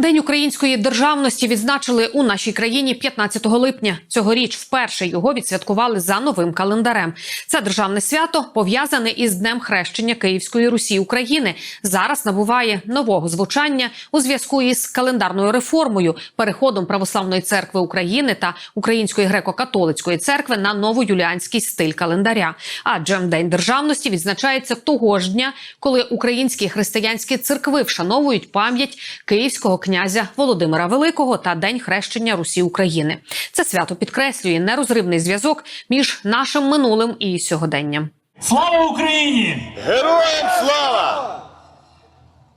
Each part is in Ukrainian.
День української державності відзначили у нашій країні 15 липня. Цьогоріч вперше його відсвяткували за новим календарем. Це державне свято пов'язане із днем хрещення Київської Русі України. Зараз набуває нового звучання у зв'язку із календарною реформою, переходом православної церкви України та Української греко-католицької церкви на новоюліанський стиль календаря. Адже День державності відзначається того ж дня, коли українські християнські церкви вшановують пам'ять київського князя Володимира Великого та День хрещення Русі України. Це свято підкреслює нерозривний зв'язок між нашим минулим і сьогоденням. Слава Україні! Героям слава!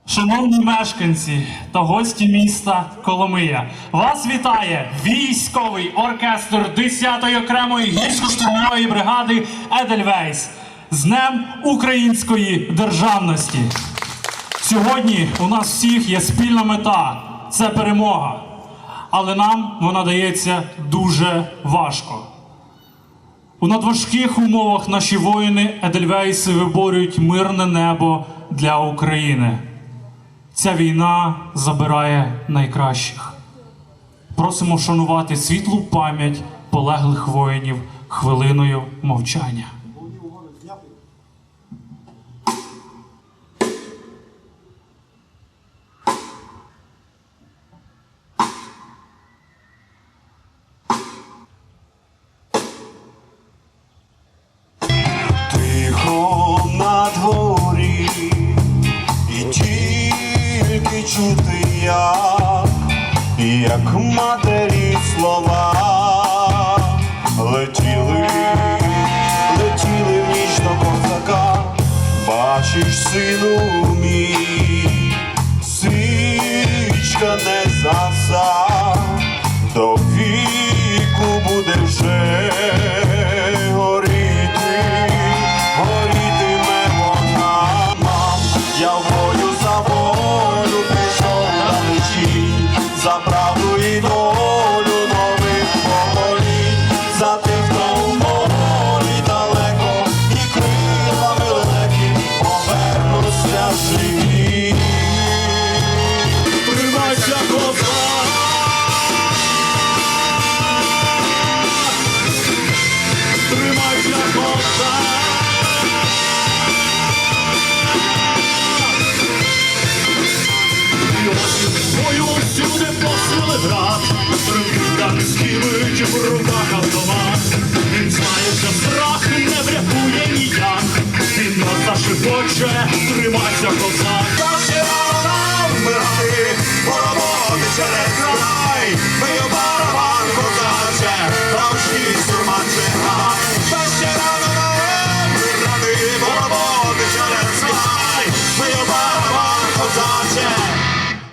Шановні мешканці та гості міста Коломия, вас вітає військовий оркестр 10-ї окремої гірсько-штурмової бригади Едельвейс з Днем Української державності. Сьогодні у нас всіх є спільна мета це перемога. Але нам вона дається дуже важко. У надважких умовах наші воїни Едельвейси виборюють мирне небо для України. Ця війна забирає найкращих. Просимо вшанувати світлу пам'ять полеглих воїнів хвилиною мовчання. Чути я, як матері слова летіли, летіли в ніч до козака, бачиш, сину мій, свічка не заса, живі. Тримайся, козак! Тримайся, козак! Бою всюди посили брат, не скинуть в руках. se acordar.